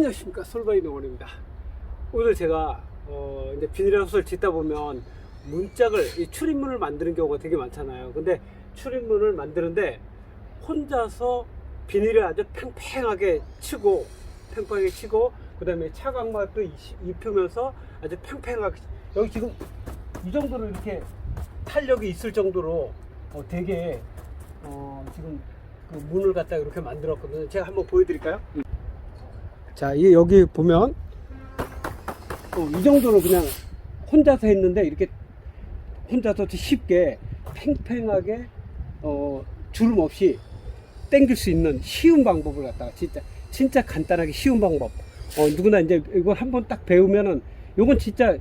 안녕하십니까 솔바이 농원입니다. 오늘 제가 어 이제 비닐하우스를 짓다 보면 문짝을 이 출입문을 만드는 경우가 되게 많잖아요. 근데 출입문을 만드는데 혼자서 비닐을 아주 팽팽하게 치고 팽팽하게 치고 그 다음에 차광막도 이- 입히면서 아주 팽팽하게 여기 지금 이 정도로 이렇게 탄력이 있을 정도로 어 되게 어 지금 그 문을 갖다 이렇게 만들었거든요. 제가 한번 보여드릴까요? 자, 이 여기 보면 어, 이 정도로 그냥 혼자서 했는데 이렇게 혼자서 쉽게 팽팽하게 어, 주름 없이 당길 수 있는 쉬운 방법을 갖다가 진짜 진짜 간단하게 쉬운 방법. 어, 누구나 이제 이거 한번 딱 배우면은 요건 진짜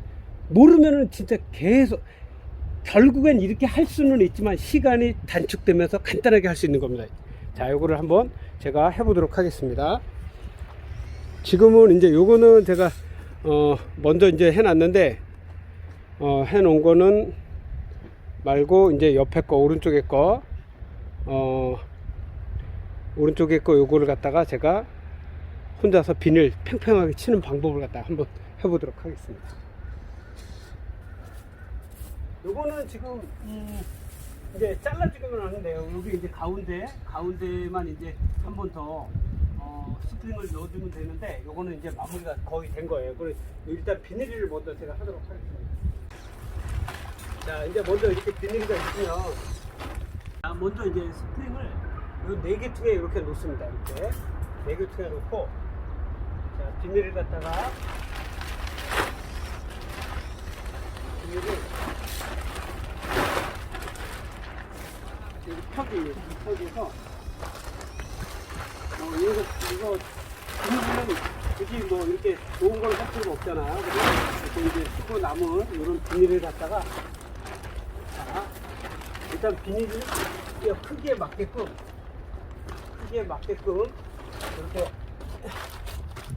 모르면은 진짜 계속 결국엔 이렇게 할 수는 있지만 시간이 단축되면서 간단하게 할 수 있는 겁니다. 자, 요거를 한번 제가 해보도록 하겠습니다. 지금은 이제 요거는 제가 어 먼저 이제 해놨는데 어 해놓은 거는 말고 이제 옆에 거 오른쪽에 거 어 오른쪽에 거 요거를 갖다가 제가 혼자서 비닐 팽팽하게 치는 방법을 갖다가 한번 해보도록 하겠습니다. 요거는 지금 음, 이제 잘라주기만 하는데요. 여기 이제 가운데 가운데만 이제 한 번더 어, 스프링을 넣어주면 되는데 요거는 이제 마무리가 거의 된 거예요. 그래 일단 비닐을 먼저 제가 하도록 하겠습니다. 자 이제 먼저 이렇게 비닐가 있으면 자, 먼저 이제 스프링을 요네개 통에 이렇게 놓습니다. 이렇게 네개 통에 놓고 자 비닐을 갖다가 비닐을 여기 펴기 펴기해서 어 이거 이거 비닐은 굳이 뭐 이렇게 좋은 걸 할 필요가 없잖아요. 그래서 이제 쓰고 남은 이런 비닐을 갖다가 자 일단 비닐을 이 크기에 맞게끔 크기에 맞게끔 이렇게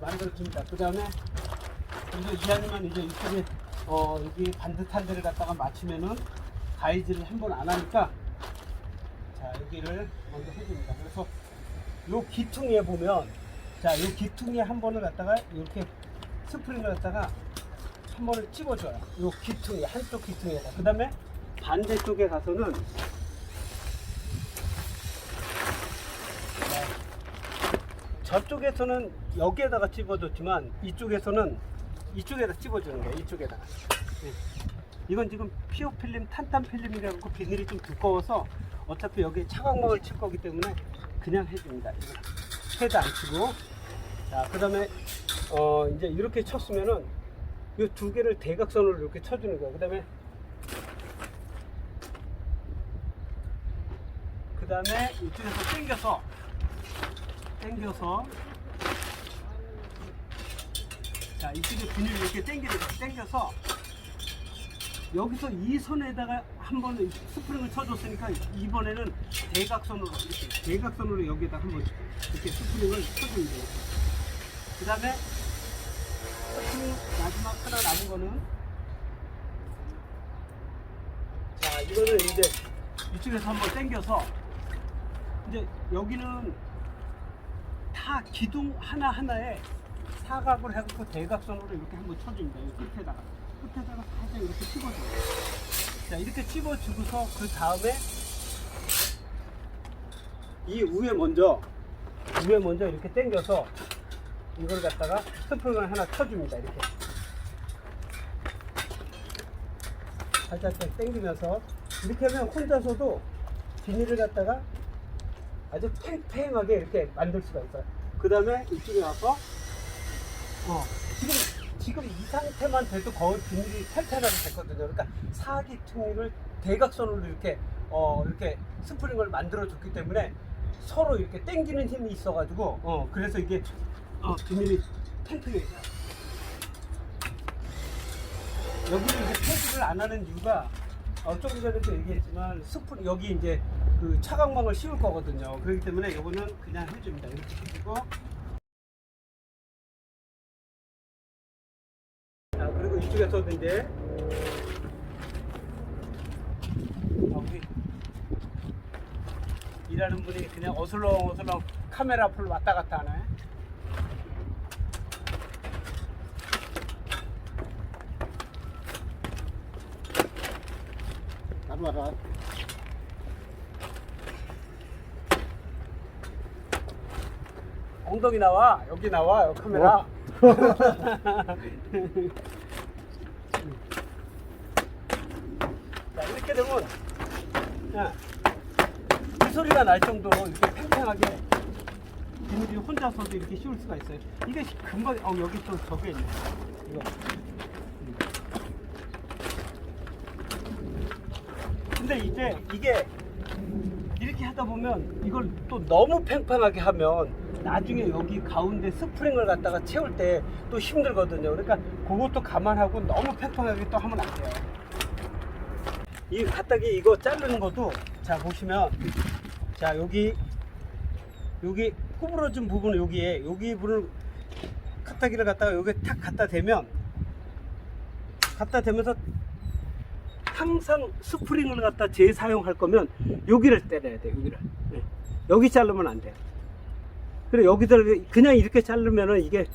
만들어줍니다. 그 다음에 이제 이하니만 이제 이쪽에 어 여기 반듯한 데를 갖다가 맞추면은 가이즈를 한 번 안 하니까 자 여기를 먼저 해줍니다. 그래서 요 기퉁에 보면 자 요 기퉁에 한 번을 갖다가 이렇게 스프링을 갖다가 한 번을 찝어줘요. 요 기퉁에 한쪽 기퉁에다. 그 다음에 반대쪽에 가서는 저쪽에서는 여기에다가 찝어줬지만 이쪽에서는 이쪽에다 찝어주는 거예요. 이쪽에다가. 예. 이건 지금 피오 필름, 탄탄 필름이라고 비닐이 좀 두꺼워서 어차피 여기 차광막을 칠 거기 때문에 그냥 해줍니다. 해도 안 치고. 자, 그 다음에 어, 이제 이렇게 쳤으면은 이 두 개를 대각선으로 이렇게 쳐주는 거예요. 그 다음에 그 다음에 이쪽에서 당겨서 당겨서 자 이쪽에 비닐 이렇게 거 당겨서 여기서 이 선에다가 한 번 스프링을 쳐줬으니까 이번에는 대각선으로 이렇게 대각선으로 여기에다 한번 이렇게 스프링을 쳐주면 돼요. 그 다음에 스프링 마지막 하나 남은 거는 자 이거는 이제 이쪽에서 한번 당겨서 이제 여기는 타 기둥 하나 하나에 사각을 해갖고 대각선으로 이렇게 한번 쳐줍니다. 이 끝에다가 끝에다가 살짝 이렇게 찝어줘요. 자 이렇게 찝어주고서 그 다음에 이 위에 먼저 위에 먼저 이렇게 당겨서 이걸 갖다가 스프링을 하나 쳐줍니다. 이렇게 살짝 당기면서 이렇게 하면 혼자서도 비닐을 갖다가 아주 팽팽하게 이렇게 만들 수가 있어요. 그 다음에 이쪽에 와서 어, 지금 지금 이 상태만 돼도 거의 비닐이 탈탈하게 됐거든요. 그러니까 사기 퉁이를 대각선으로 이렇게 어 이렇게 스프링을 만들어 줬기 때문에 서로 이렇게 당기는 힘이 있어가지고 어 그래서 이게 어 비닐이 팽팽해져요. 여기는 이제 패드를 안 하는 이유가 어, 조금 전에도 얘기했지만 스프 여기 이제 그 차광막을 씌울 거거든요. 그렇기 때문에 이거는 그냥 해줍니다. 이렇게 해주고 이쪽에 떴는데 여기. 일하는 분이 그냥 어슬렁 어슬렁 카메라 앞을 왔다 갔다 하네. 나도 와라. 엉덩이 나와? 여기 나와? 요 카메라? 어? 자 이렇게 되면 야, 이 소리가 날 정도로 이렇게 팽팽하게 비닐이 혼자서도 이렇게 씌울 수가 있어요 이게 금방 어 여기 또 저게 있네 이거 음. 근데 이제 이게 이렇게 하다 보면 이걸 또 너무 팽팽하게 하면 나중에 여기 가운데 스프링을 갖다가 채울 때 또 힘들거든요. 그러니까 그것도 감안하고 너무 팽팽하게 또 하면 안 돼요. 이 가딱이 이거 자르는 것도 자 보시면 자 여기 여기 구부러진 부분 여기에 여기 부분을 가딱이를 갖다가 여기 탁 갖다 대면 갖다 대면서 항상 스프링을 갖다 재사용할 거면 여기를 때려야 돼 여기를. 네. 여기 자르면 안 돼요. 그래 여기들 그냥 이렇게 자르면은 이게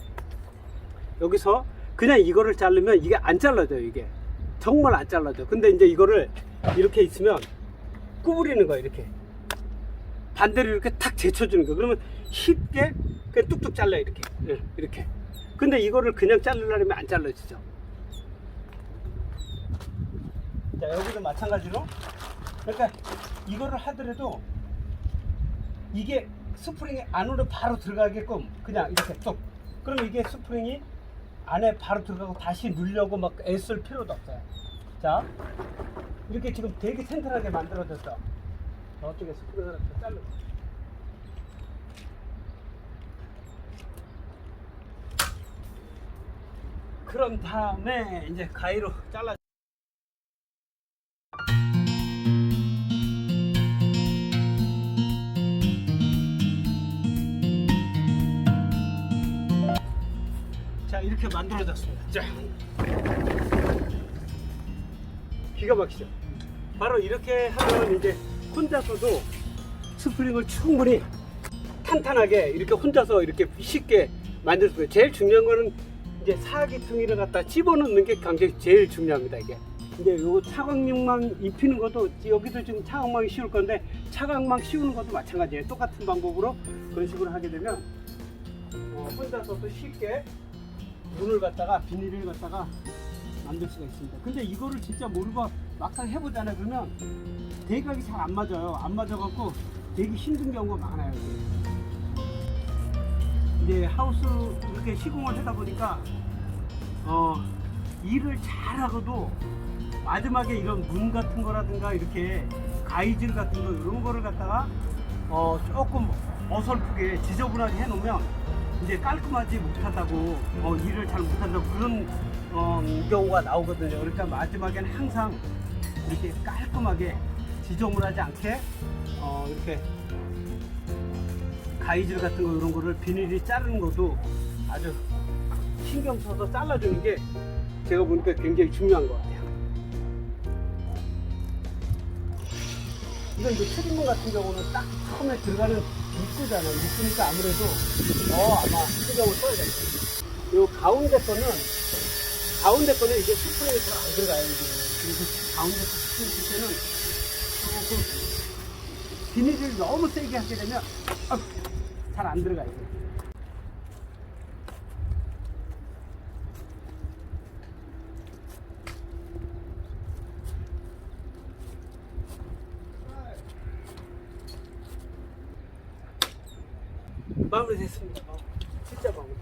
여기서 그냥 이거를 자르면 이게 안 잘라져요 이게. 정말 안 잘라져 근데 이제 이거를 이렇게 있으면 구부리는 거야 이렇게. 반대로 이렇게 탁 제쳐주는 거 그러면 쉽게 그냥 뚝뚝 잘라 이렇게. 네, 이렇게. 근데 이거를 그냥 자르려면 안 잘라지죠. 자 여기도 마찬가지로. 그러니까 이거를 하더라도 이게 스프링이 안으로 바로 들어가게끔 그냥 이렇게 뚝. 그럼 이게 스프링이 안에 바로 들어가고 다시 누려고 막 애쓸 필요도 없어요. 자 이렇게 지금 되게 튼튼하게 만들어졌어 저쪽에 스프링 하나 더 자르고. 그런 다음에 이제 가위로 잘라. 자 이렇게 만들어졌습니다. 자. 기가 막히죠 바로 이렇게 하면 이제 혼자서도 스프링을 충분히 탄탄하게 이렇게 혼자서 이렇게 쉽게 만들 수 있어요. 제일 중요한 거는 이제 사기퉁이를 갖다 집어넣는 게 굉장히 제일 중요합니다 이게. 이제 요 차광망 입히는 것도 여기도 지금 차광망이 씌울 건데 차광망 씌우는 것도 마찬가지예요. 똑같은 방법으로 그런 식으로 하게 되면 어, 혼자서도 쉽게 문을 갖다가 비닐을 갖다가 만들 수가 있습니다. 근데 이거를 진짜 모르고 막상 해보잖아요. 그러면 대각이 잘 안 맞아요. 안 맞아갖고 되게 힘든 경우가 많아요. 이제 하우스 이렇게 시공을 하다 보니까 어 일을 잘하고도 마지막에 이런 문 같은 거라든가 이렇게 가이질 같은 거 이런 거를 갖다가 어 조금 어설프게 지저분하게 해놓으면 이제 깔끔하지 못하다고 어, 일을 잘 못한다고 그런 어, 경우가 나오거든요. 그러니까 마지막에는 항상 이렇게 깔끔하게 지저분 하지 않게 어, 이렇게 가이질 같은 거 이런 거를 비닐이 자르는 것도 아주 신경 써서 잘라주는 게 제가 보니까 굉장히 중요한 것 같아요. 이건 이제 트리밍 같은 경우는 딱 처음에 들어가는 입구잖아요. 입구니까 아무래도 어 아마 신경을 써야 될 거예요. 요 가운데 거는 가운데 거는 이게 스프레이 잘안 들어가요. 이게. 그래서 가운데 거 스프레이 쓸 때는 조금 비닐을 너무 세게 하게 되면 잘 안 들어가요. 마무리. 진짜 마무리됐습니다.